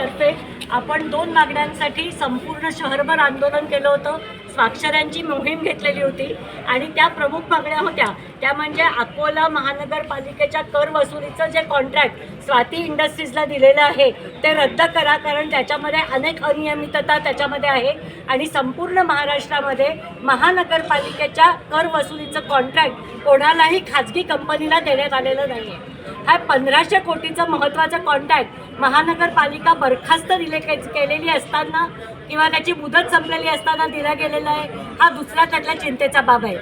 तर्फे आपण दोन मागण्यांसाठी संपूर्ण शहरभर आंदोलन केलं होतं. स्वाक्षऱ्यांची मोहीम घेतलेली होती आणि त्या प्रमुख मागण्या होत्या. त्या म्हणजे अकोला महानगरपालिकेच्या कर वसुलीचं जे कॉन्ट्रॅक्ट स्वाती इंडस्ट्रीजला दिलेलं आहे ते रद्द करा कारण त्याच्यामध्ये अनेक अनियमितता त्याच्यामध्ये आहे आणि संपूर्ण महाराष्ट्रामध्ये महानगरपालिकेच्या कर वसुलीचं कॉन्ट्रॅक्ट कोणालाही खाजगी कंपनीला देण्यात आलेलं नाही आहे हा पंधराशे कोटीचं महत्त्वाचं कॉन्ट्रॅक्ट महानगरपालिका बरखास्त दिले के केलेली असताना किंवा त्याची मुदत संपलेली असताना दिला गेलेला आहे हा दुसरा त्यातला चिंतेचा बाब आहे.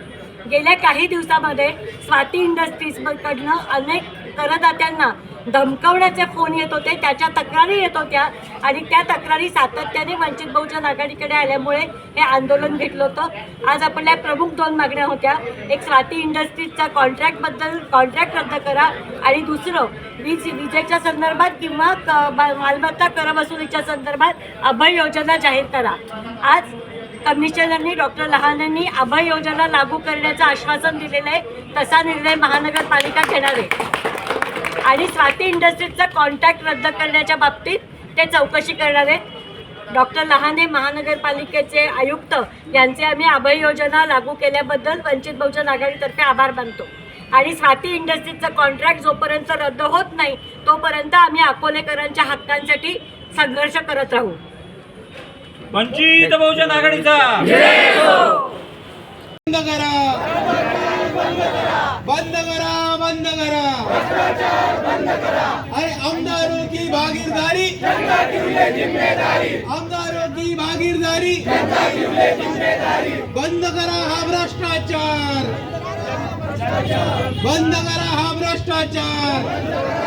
गेल्या काही दिवसामध्ये स्वाती इंडस्ट्रीजकडनं अनेक करदात्यांना धमकवण्याचे फोन येत होते त्याच्या तक्रारी येत होत्या आणि त्या तक्रारी सातत्याने वंचित बहुजन आघाडीकडे आल्यामुळे हे आंदोलन घेतलं होतं. आज आपल्या प्रमुख दोन मागण्या होत्या. एक स्वाती इंडस्ट्रीजच्या कॉन्ट्रॅक्टबद्दल कॉन्ट्रॅक्ट रद्द करा आणि दुसरं वीज विजेच्या संदर्भात किंवा क- ब- मालमत्ता करवसुलीच्या संदर्भात अभय योजना जाहीर करा. आज कमिशनरनी डॉक्टर लहानांनी अभय योजना लागू करण्याचं आश्वासन दिलेलं आहे. तसा निर्णय महानगरपालिका घेणार आहे. आणि स्वाती इंडस्ट्रीजचा कॉन्ट्रॅक्ट रद्द करण्याच्या बाबतीत ते चौकशी करणार आहेत. डॉक्टर लहाने महानगरपालिकेचे आयुक्त यांचे आम्ही अभय योजना लागू केल्याबद्दल वंचित बहुजन आघाडीतर्फे आभार मानतो. आणि स्वाती इंडस्ट्रीजचं कॉन्ट्रॅक्ट जोपर्यंत रद्द होत नाही तोपर्यंत आम्ही अकोलेकरांच्या हक्कांसाठी संघर्ष करत राहू. वंचित बहुजन आघाडीचा. बंद करा. बंद करा. बंद करा. अरे आमदारों की भागीदारी. आमदारों की भागीदारी. बंद करा हा भ्रष्टाचार. बंद करा हा भ्रष्टाचार.